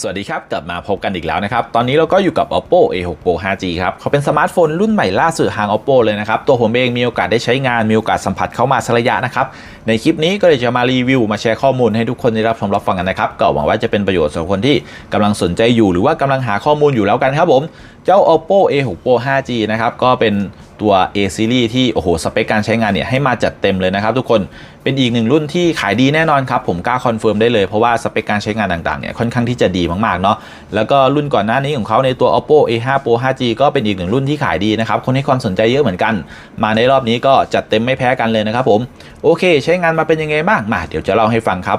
สวัสดีครับ กลับมาพบกันอีกแล้วนะครับ ตอนนี้เราก็อยู่กับ oppo a6 pro 5g ครับเขาเป็นสมาร์ทโฟนรุ่นใหม่ล่าสุดทาง oppo เลยนะครับ ตัวผมเองมีโอกาสได้ใช้งาน มีโอกาสสัมผัสเข้ามาสักระยะนะครับ ในคลิปนี้ก็เลยจะมารีวิว มาแชร์ข้อมูลให้ทุกคนได้รับชมรับฟังกันนะครับ ก็หวังว่าจะเป็นประโยชน์สำหรับคนที่กำลังสนใจอยู่ หรือว่ากำลังหาข้อมูลอยู่แล้วกันครับผม เจ้า oppo a6 pro 5g นะครับก็เป็นตัว A series ที่โอ้โหสเปคการใช้งานเนี่ยให้มาจัดเต็มเลยนะครับทุกคนเป็นอีกหนึ่งรุ่นที่ขายดีแน่นอนครับ ผมกล้าคอนเฟิร์มได้เลยเพราะว่าสเปคการใช้งานต่างๆเนี่ยค่อนข้างที่จะดีมากๆเนาะแล้วก็รุ่นก่อนหน้านี้ของเขาในตัว oppo a5 pro 5g ก็เป็นอีกหนึ่งรุ่นที่ขายดีนะครับคนให้ความสนใจเยอะเหมือนกัน มาในรอบนี้ก็จัดเต็มไม่แพ้กันเลยนะครับผมโอเค ใช้งานมาเป็นยังไงบ้างมาเดี๋ยวจะเล่าให้ฟังครับ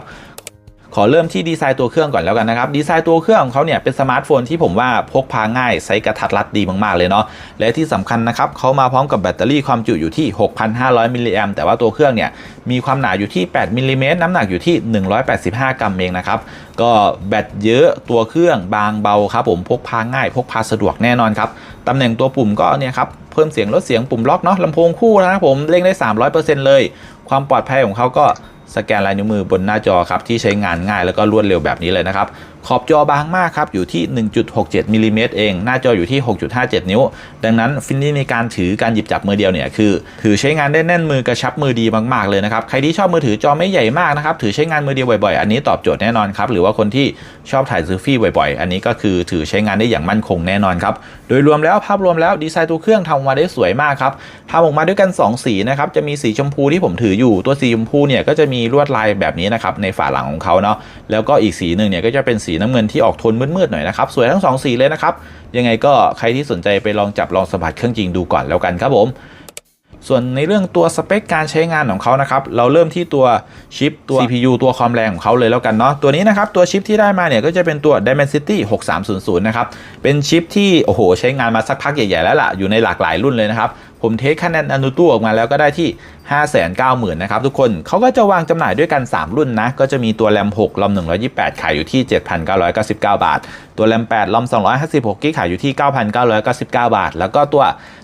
ขอเริ่มที่ดีไซน์ตัวเครื่องก่อนแล้วกันนะครับ ดีไซน์ตัวเครื่องของเขาเนี่ยเป็นสมาร์ทโฟนที่ผมว่าพกพาง่ายไซส์กระทัดรัดดีมาก ๆ เลยเนาะ และที่สำคัญนะครับเขามาพร้อมกับแบตเตอรี่ความจุอยู่ที่ 6,500 มิลลิแอมแต่ว่าตัวเครื่องเนี่ยมีความหนาอยู่ที่ 8 มิลลิเมตรน้ำหนักอยู่ที่ 185 กรัมเองนะครับ ก็แบตเยอะตัวเครื่องบางเบาครับผมพกพาง่าย พกพาสะดวกแน่นอนครับตำแหน่งตัวปุ่มก็เนี่ยครับเพิ่มเสียงลดเสียงปุ่มล็อกเนาะลำโพงคู่นะครับผมเร่งได้ 300%เลย ความปลอดภัยของเขาก็ สแกนลายนิ้วมือบนหน้าจอครับที่ใช้งานง่ายแล้วก็รวดเร็วแบบนี้เลยนะครับ ขอบจอบางมากครับ อยู่ที่ 1.67มิลลิเมตรเอง หน้าจออยู่ที่ 6.57 นิ้ว ดังนั้นฟินนี่ในการถือการหยิบจับมือเดียวเนี่ยคือ ถือใช้งานได้แน่นมือกระชับมือดีมากๆเลยนะครับ ใครที่ชอบมือถือจอไม่ใหญ่มากนะครับ ถือใช้งานมือเดียวบ่อยๆ อันนี้ตอบโจทย์แน่นอนครับ หรือว่าคนที่ชอบถ่ายเซลฟี่บ่อยๆ อันนี้ก็คือถือใช้งานได้อย่างมั่นคงแน่นอนครับ โดยรวมแล้วภาพรวมแล้วดีไซน์ตัวเครื่องทำออกมาได้สวยมากครับทำออกมาด้วยกัน 2 สีนะครับ จะมีสีชมพูที่ผมถืออยู่ ตัวสีชมพูเนี่ยก็จะมีลวดลายแบบนี้นะครับในฝาหลังของเขาเนาะ แล้วก็อีกสีหนึ่งเนี่ยก็จะเป็นสีน้ำเงินที่ออกโทนมืดๆหน่อยนะครับสวยทั้ง 2 สีเลยนะครับยังไงก็ใครที่สนใจไปลองจับลองสัมผัสเครื่องจริงดูก่อนแล้วกันครับผมส่วนในเรื่องตัวสเปคการใช้งานของเขานะครับ เราเริ่มที่ตัวชิปตัว CPU ตัวความแรงของเขาเลยแล้วกันเนาะ ตัวนี้นะครับ ตัวชิปที่ได้มาเนี่ยก็จะเป็นตัว Dimensity 6300 นะครับ เป็นชิปที่ โอ้โห ใช้งานมาสักพักใหญ่ ๆ แล้วล่ะ อยู่ในหลากหลายรุ่นเลยนะครับ ผมเทสคะแนนอนุตู้ออกมาแล้วก็ได้ที่ 590,000นะครับทุกคนเขาก็จะวางจำหน่ายด้วยกัน 3 รุ่นนะ ก็จะมีตัวแรม6ลอม128 ขายอยู่ที่ 7,999 บาท ตัวแรม8ลอม256กิกขายอยู่ที่ 9,999 บาท แล้วก็ตัว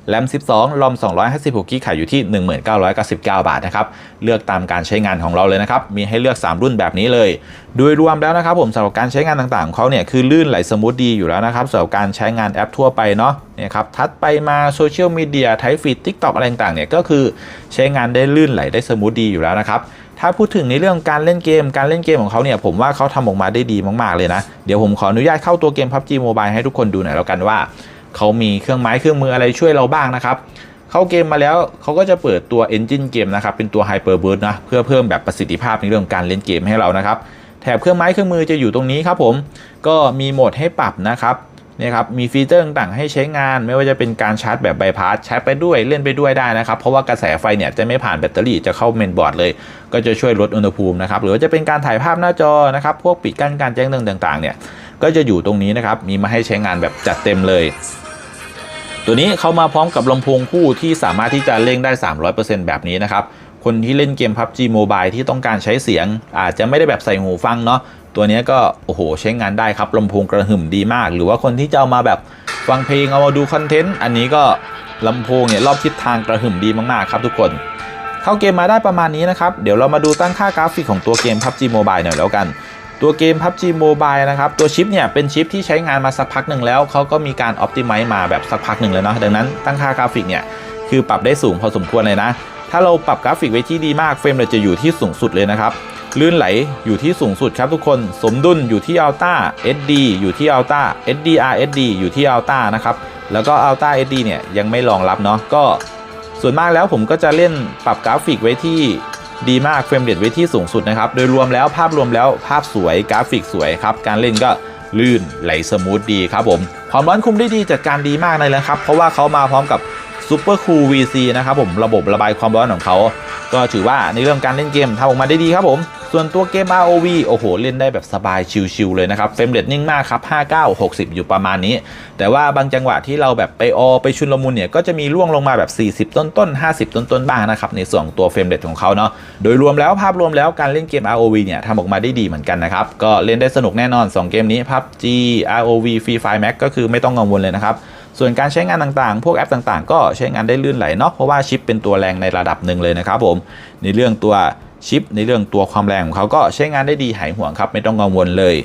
แรม12ลอม256กิกขายอยู่ที่ 1999 บาทนะครับเลือกตามการใช้งานของเราเลยนะครับมีให้เลือก 3 รุ่นแบบนี้เลย โดยรวมแล้วนะครับผมสำหรับการใช้งานต่างๆของเขาเนี่ยคือลื่นไหลสมูทดีอยู่แล้วนะครับสำหรับการใช้งานแอปทั่วไปเนาะเนี่ยครับทัดไปมาโซเชียลมีเดียไทฟีดทิกตอกอะไรต่างๆเนี่ยก็คือใช้งานได้ลื่นไหลได้สมูทดีอยู่แล้วนะครับถ้าพูดถึงในเรื่องการเล่นเกม การเล่นเกมของเขาเนี่ยผมว่าเขาทำออกมาได้ดีมากๆเลยนะ เดี๋ยวผมขออนุญาตเข้าตัวเกม PUBG Mobile ให้ทุกคนดูหน่อยแล้วกันว่า เขามีเครื่องไม้เครื่องมืออะไรช่วยเราบ้างนะครับเข้าเกมมาแล้วเขาก็จะเปิดตัว Engine เกมนะครับเป็นตัว Hyper Burst นะเพื่อเพิ่มแบบประสิทธิภาพในเรื่องการเล่นเกมให้เรานะครับแถบเครื่องไม้เครื่องมือจะอยู่ตรงนี้ครับผมก็มีโหมดให้ปรับนะครับ นี่ยครับมีฟีเจอร์ต่างๆให้ใช้งานไม่ว่าจะเป็นการชาร์จแบบไบพาสชาร์จไปด้วยเล่นไปด้วยได้นะครับ เพราะว่ากระแสไฟเนี่ยจะไม่ผ่านแบตเตอรี่จะเข้าเมนบอร์ดเลย ก็จะช่วยลดอุณหภูมินะครับ หรือว่าจะเป็นการถ่ายภาพหน้าจอนะครับ พวกปิดกั้นการแจ้งเตือนต่างๆ เนี่ยก็จะอยู่ตรงนี้นะครับ มีมาให้ใช้งานแบบจัดเต็มเลย ตัวนี้เขามาพร้อมกับลำโพงคู่ที่สามารถที่จะเล่งได้ 300%แบบนี้นะครับคนที่เล่นเกม PUBG Mobile ที่ต้องการใช้เสียง อาจจะไม่ได้แบบใส่หูฟังเนาะ ตัวนี้ก็โอ้โหใช้งานได้ครับลำโพงกระหึ่มดีมาก หรือว่าคนที่จะเอามาแบบฟังเพลงเอามาดูคอนเทนต์อันนี้ก็ลำโพงเนี่ยรอบทิศทางกระหึ่มดีมากๆครับทุกคน เข้าเกมมาได้ประมาณนี้นะครับ เดี๋ยวเรามาดูตั้งค่ากราฟิกของตัวเกม PUBG Mobile หน่อยแล้วกันตัวเกม PUBG Mobile นะครับ ตัวชิปเนี่ยเป็นชิปที่ใช้งานมาสักพักหนึ่งแล้ว เขาก็มีการ Optimize มาแบบสักพักหนึ่งแล้วเนาะดังนั้นตั้งค่ากราฟิกเนี่ย คือปรับได้สูงพอสมควรเลยนะ ถ้าเราปรับกราฟิกไว้ที่ดีมากเฟรมเรทจะอยู่ที่สูงสุดเลยนะครับ ลื่นไหลอยู่ที่สูงสุดครับทุกคน สมดุลอยู่ที่ Ultra SD อยู่ที่ Ultra SDR SD อยู่ที่ Ultra นะครับแล้วก็ Ultra SD เนี่ยยังไม่รองรับเนาะก็ส่วนมากแล้วผมก็จะเล่นปรับกราฟิกไว้ที่ดีมากเฟรมเรทไว้ที่สูงสุดนะครับ โดยรวมแล้วภาพรวมแล้วภาพสวยกราฟิกสวยครับ การเล่นก็ลื่นไหลสมูทดีครับผม ความร้อนคุมได้ดีจัดการดีมากเลยนะครับ เพราะว่าเขามาพร้อมกับ Super Cool VC นะครับผมระบบระบายความร้อนของเขา ก็ถือว่าในเรื่องการเล่นเกมทำออกมาได้ดีครับผม ส่วนตัวเกม ROV โอ้โห เล่นได้แบบสบายชิลๆเลยนะครับ เฟรมเรทนิ่งมากครับ 59 60 อยู่ประมาณนี้ แต่ว่าบางจังหวะที่เราแบบไปออไปชุนลมุนเนี่ย ก็จะมีล่วงลงมาแบบ 40 ต้นต้นๆ50ต้นต้นๆ บ้างนะครับ ในส่วนของตัวเฟรมเรทของเขาเนาะ โดยรวมแล้วภาพรวมแล้วการเล่นเกม ROV เนี่ยทำออกมาได้ดีเหมือนกันนะครับ ก็เล่นได้สนุกแน่นอน 2 เกมนี้ PUBG ROV Free Fire Max ก็คือไม่ต้องกังวลเลยนะครับส่วนการใช้งานต่างๆ พวกแอปต่างๆ ก็ใช้งานได้ลื่นไหลเนาะ เพราะว่าชิปเป็นตัวแรงในระดับหนึ่งเลยนะครับผม ในเรื่องตัว ชิปในเรื่องตัวความแรงของเขาก็ใช้งานได้ดีหายห่วงครับ ไม่ต้องกังวลเลย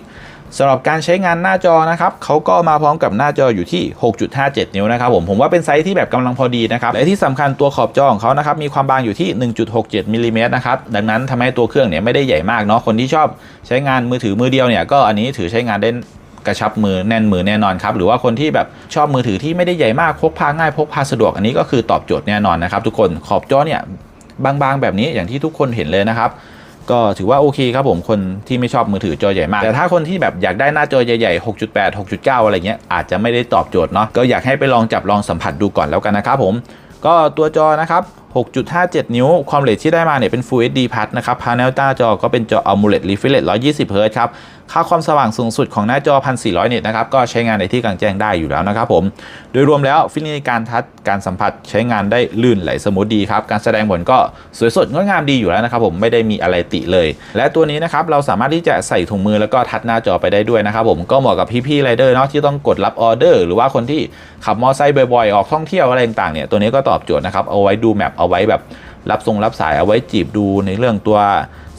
สำหรับการใช้งานหน้าจอนะครับเขาก็มาพร้อมกับหน้าจออยู่ที่ 6.57 นิ้วนะครับผมผมว่าเป็นไซส์ที่แบบกำลังพอดีนะครับและที่สำคัญตัวขอบจอของเขานะครับมีความบางอยู่ที่ 1.67มิลลิเมตรนะครับดังนั้นทำให้ตัวเครื่องเนี่ยไม่ได้ใหญ่มากเนาะคนที่ชอบใช้งานมือถือมือเดียวเนี่ยก็อันนี้ถือใช้งานได้กระชับมือแน่นมือแน่นอนครับหรือว่าคนที่แบบชอบมือถือที่ไม่ได้ใหญ่มากพกพาง่ายพกพาสะดวกอันนี้ก็คือตอบโจทย์แน่นอนนะครับทุกคนขอบจอเนี่ย บางๆ แบบนี้อย่างที่ทุกคนเห็นเลยนะครับก็ถือว่าโอเคครับผมคนที่ไม่ชอบมือถือจอใหญ่มาก แต่ถ้าคนที่แบบอยากได้หน้าจอใหญ่ๆ 6.8 6.9 อะไรเงี้ยอาจจะไม่ได้ตอบโจทย์เนาะก็อยากให้ไปลองจับลองสัมผัสดูก่อนแล้วกันนะครับผมก็ตัวจอนะครับ 6.57 นิ้ว ความเร็วที่ได้มาเนี่ยเป็น Full HD Plus นะครับ พาเนลหน้าจอก็เป็นจอ AMOLED Refresh 120 Hz ครับ ค่าความสว่างสูงสุดของหน้าจอ 1400 เนตนะครับ ก็ใช้งานในที่กลางแจ้งได้อยู่แล้วนะครับผม โดยรวมแล้วฟินิชการทัชการสัมผัสใช้งานได้ลื่นไหลสมูทดีครับ การแสดงผลก็สวยสดงดงามดีอยู่แล้วนะครับผมไม่ได้มีอะไรติเลย และตัวนี้นะครับเราสามารถที่จะใส่ถุงมือแล้วก็ทัชหน้าจอไปได้ด้วยนะครับผมก็เหมาะกับพี่ๆไรเดอร์เนาะที่ต้องกดรับออเดอร์ หรือว่าคนที่ขับมอเตอร์ไซค์บ่อยๆออกท่องเที่ยวอะไรต่างๆเนี่ยตัวนี้ก็ตอบโจทย์นะครับเอาไว้ดูแมปเอาไว้แบบรับทรงรับสายเอาไว้จีบดูในเรื่องตัว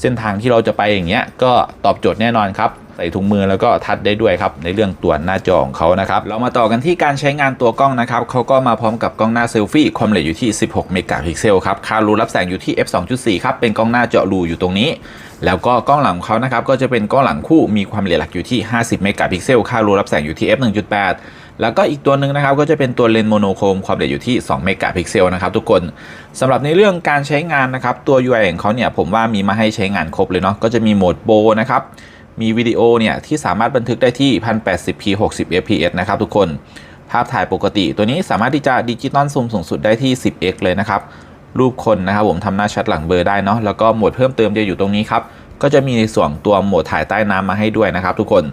เส้นทางที่เราจะไปอย่างเงี้ยก็ตอบโจทย์แน่นอนครับใส่ถุงมือแล้วก็ทัดได้ด้วยครับในเรื่องตัวหน้าจอของเขานะครับเรามาต่อกันที่การใช้งานตัวกล้องนะครับเขาก็มาพร้อมกับกล้องหน้าเซลฟี่ความละเอียดอยู่ที่ 16 เมกะพิกเซลครับค่ารูรับแสงอยู่ที่ f 2.4ครับเป็นกล้องหน้าเจาะรูอยู่ตรงนี้ แล้วก็กล้องหลังของเขานะครับก็จะเป็นกล้องหลังคู่มีความละเอียดหลักอยู่ที่ 50 เมกะพิกเซลค่ารูรับแสงอยู่ที่ f 1.8 แล้วก็อีกตัวหนึ่งนะครับก็จะเป็นตัวเลนส์โมโนโครมความละเอียดอยู่ที่2เมกะพิกเซลนะครับทุกคนสำหรับในเรื่องการใช้งานนะครับตัว UI ของเขาเนี่ยผมว่ามีมาให้ใช้งานครบเลยเนาะก็จะมีโหมดโบนะครับมีวิดีโอเนี่ยที่สามารถบันทึกได้ที่ 1080p 60 fps นะครับทุกคนภาพถ่ายปกติตัวนี้สามารถที่จะดิจิตอลซูมสูงสุดได้ที่ 10x เลยนะครับรูปคนนะครับผมทำหน้าชัดหลังเบลอได้เนาะแล้วก็โหมดเพิ่มเติมจะอยู่ตรงนี้ครับ ก็จะมีในส่วนตัวโหมดถ่ายใต้น้ำมาให้ด้วยนะครับ ทุกคน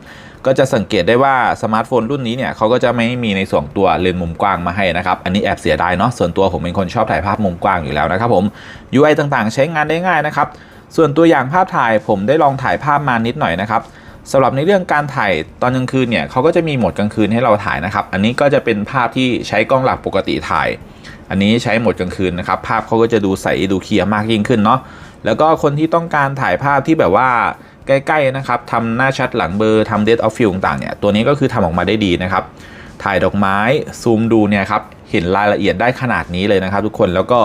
ก็จะสังเกตได้ว่าสมาร์ทโฟนรุ่นนี้เนี่ยเขาก็จะไม่มีในส่วนตัวเลนส์มุมกว้างมาให้นะครับ อันนี้แอบเสียดายเนาะส่วนตัวผมเป็นคนชอบถ่ายภาพมุมกว้างอยู่แล้วนะครับผม UI ต่างๆ ใช้งานได้ง่ายนะครับ ส่วนตัวอย่างภาพถ่ายผมได้ลองถ่ายภาพมานิดหน่อยนะครับสำหรับในเรื่องการถ่ายตอนกลางคืนเนี่ยเขาก็จะมีโหมดกลางคืนให้เราถ่ายนะครับ อันนี้ก็จะเป็นภาพที่ใช้กล้องหลักปกติถ่าย อันนี้ใช้โหมดกลางคืนนะครับภาพเขาก็จะดูใสดูเคลียร์มากยิ่งขึ้นเนาะ แล้วก็คนที่ต้องการถ่ายภาพที่แบบว่าใกล้ๆนะครับทำหน้าชัดหลังเบอร์ทำเด d ออฟฟิลต่างๆเนี่ยตัวนี้ก็คือทำออกมาได้ดีนะครับ ถ่ายดอกไม้ซูมดูเนี่ยครับเห็นรายละเอียดได้ขนาดนี้เลยนะครับ ทุกคนแล้วก็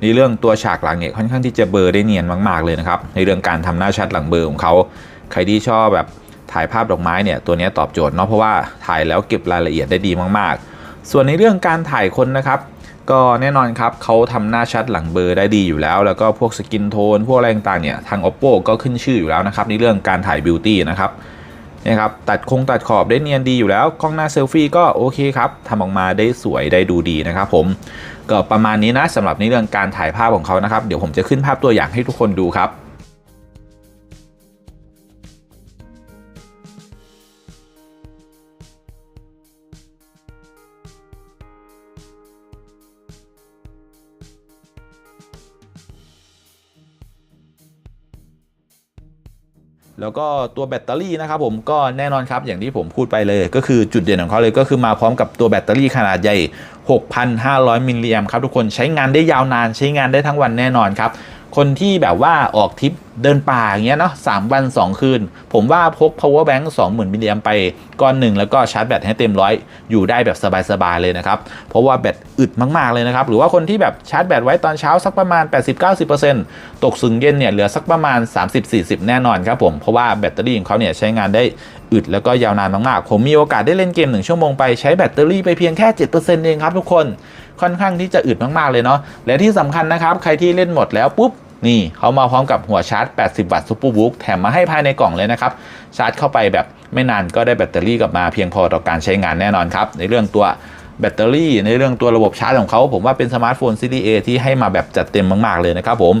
ในเรื่องตัวฉากหลังเนี่ยค่อนข้างที่จะเบอร์ได้เนียนมากๆเลยนะครับในเรื่องการทำหน้าชัดหลังเบอร์ของเขาใครที่ชอบแบบถ่ายภาพดอกไม้เนี่ยตัวนี้ตอบโจทย์เนาะเพราะว่าถ่ายแล้วเก็บรายละเอียดได้ดีมากๆ ส่วนในเรื่องการถ่ายคนนะครับ ก็แน่นอนครับเขาทำหน้าชัดหลังเบอร์ได้ดีอยู่แล้ว แล้วก็พวกสกินโทน พวกอะไรต่างๆเนี่ย ทาง oppo ก็ขึ้นชื่ออยู่แล้วนะครับในเรื่องการถ่ายบิวตี้นะครับนะครับตัดคงตัดขอบได้เนียนดีอยู่แล้ว กล้องหน้าเซลฟี่ก็โอเคครับทำออกมาได้สวยได้ดูดีนะครับผมก็ประมาณนี้นะสำหรับในเรื่องการถ่ายภาพของเขานะครับ เดี๋ยวผมจะขึ้นภาพตัวอย่างให้ทุกคนดูครับ แล้วก็ตัวแบตเตอรี่นะครับผมก็แน่นอนครับอย่างที่ผมพูดไปเลย ก็คือจุดเด่นของเขาเลยก็คือมาพร้อมกับตัวแบตเตอรี่ขนาดใหญ่ 6,500 มิลลิแอมครับทุกคนใช้งานได้ยาวนานใช้งานได้ทั้งวันแน่นอนครับ คนที่แบบว่าออกทริปเดินป่าอย่างเงี้ยเนาะสามวัน 2 คืน ผมว่าพก power bank 20,000มิลลิแอมไปก้อนหนึ่งแล้วก็ชาร์จแบตให้เต็มร้อยอยู่ได้แบบสบาย ๆ เลยนะครับ เพราะว่าแบตอึดมาก ๆ เลยนะครับ หรือว่าคนที่แบบชาร์จแบตไว้ตอนเช้าสักประมาณ 80-90%ตกสึงเย็นเนี่ยเหลือสักประมาณ 30-40 แน่นอนครับผม เพราะว่าแบตเตอรี่ของเขาเนี่ยใช้งานได้ อึดแล้วก็ยาวนานมากๆ ผมมีโอกาสได้เล่นเกม 1 ชั่วโมงไปใช้แบตเตอรี่ไปเพียงแค่ 7%เองครับทุกคน ค่อนข้างที่จะอึดมากๆเลยเนาะ และที่สำคัญนะครับ ใครที่เล่นหมดแล้วปุ๊บ นี่เขามาพร้อมกับหัวชาร์จ 80 วัตต์ซูเปอร์บุ๊กแถมมาให้ภายในกล่องเลยนะครับ ชาร์จเข้าไปแบบไม่นานก็ได้แบตเตอรี่กลับมาเพียงพอต่อการใช้งานแน่นอนครับ ในเรื่องตัวแบตเตอรี่ในเรื่องตัวระบบชาร์จของเขา ผมว่าเป็นสมาร์ทโฟนซีรีส์ A ที่ให้มาแบบจัดเต็มมาก ๆ เลยนะครับผม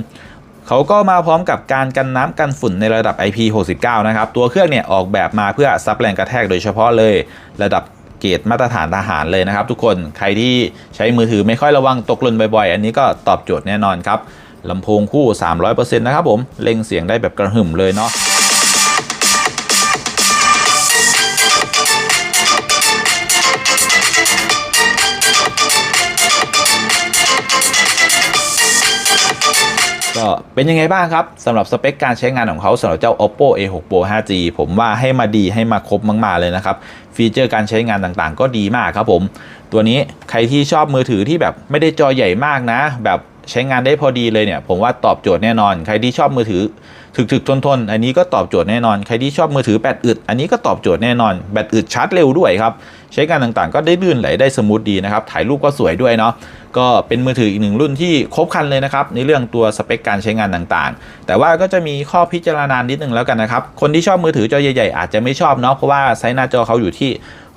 เขาก็มาพร้อมกับการกันน้ำกันฝุ่นในระดับ IP69 นะครับ ตัวเครื่องเนี่ยออกแบบมาเพื่อซับแรงกระแทกโดยเฉพาะเลย ระดับเกรดมาตรฐานทหารเลยนะครับ ทุกคนใครที่ใช้มือถือไม่ค่อยระวังตกหล่นบ่อยๆ อันนี้ก็ตอบโจทย์แน่นอนครับลำโพงคู่ 300%นะครับผมเล็งเสียงได้แบบกระหึ่มเลยเนาะ ก็เป็นยังไงบ้างครับสำหรับสเปคการใช้งานของเขาสำหรับเจ้า oppo a6 pro 5g ผมว่าให้มาดีให้มาครบมากๆเลยนะครับ ฟีเจอร์การใช้งานต่างๆ ก็ดีมากครับผม ตัวนี้ใครที่ชอบมือถือที่แบบไม่ได้จอใหญ่มากนะ แบบใช้งานได้พอดีเลยเนี่ย ผมว่าตอบโจทย์แน่นอน ใครที่ชอบมือถือ ถึกๆทนๆ อันนี้ก็ตอบโจทย์แน่นอน ใครที่ชอบมือถือแบตอึด อันนี้ก็ตอบโจทย์แน่นอน แบตอึดชาร์จเร็วด้วยครับ ใช้งานต่างๆ ก็ได้ลื่นไหลได้สมูทดีนะครับ ถ่ายรูปก็สวยด้วยเนาะ ก็เป็นมือถืออีกหนึ่งรุ่นที่ครบครันเลยนะครับ ในเรื่องตัวสเปคการใช้งานต่างๆ แต่ว่าก็จะมีข้อพิจารณานิดนึงแล้วกันนะครับ คนที่ชอบมือถือจอใหญ่ๆ อาจจะไม่ชอบเนาะ เพราะว่าไซส์หน้าจอเขาอยู่ที่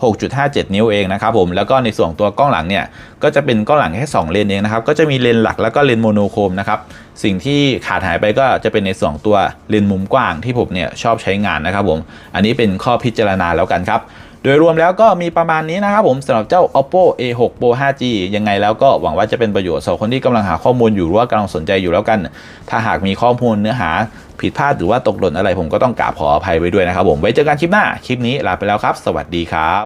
6.57 นิ้วเองนะครับผมแล้วก็ในส่วนตัวกล้องหลังเนี่ยก็จะเป็นกล้องหลังแค่ 2 เลนเองนะครับก็จะมีเลนหลักแล้วก็เลนโมโนโครมนะครับสิ่งที่ขาดหายไปก็จะเป็นในส่วนตัวเลนมุมกว้างที่ผมเนี่ยชอบใช้งานนะครับผมอันนี้เป็นข้อพิจารณาแล้วกันครับโดยรวมแล้วก็มีประมาณนี้นะครับผมสำหรับเจ้า oppo a6 pro 5g ยังไงแล้วก็หวังว่าจะเป็นประโยชน์สำหรับคนที่กำลังหาข้อมูลอยู่หรือว่ากำลังสนใจอยู่แล้วกัน ถ้าหากมีข้อมูลเนื้อหาผิดพลาดหรือว่าตกหล่นอะไรผมก็ต้องกราบขออภัยไว้ด้วยนะครับผมไว้เจอกันคลิปหน้า คลิปนี้ลาไปแล้วครับ สวัสดีครับ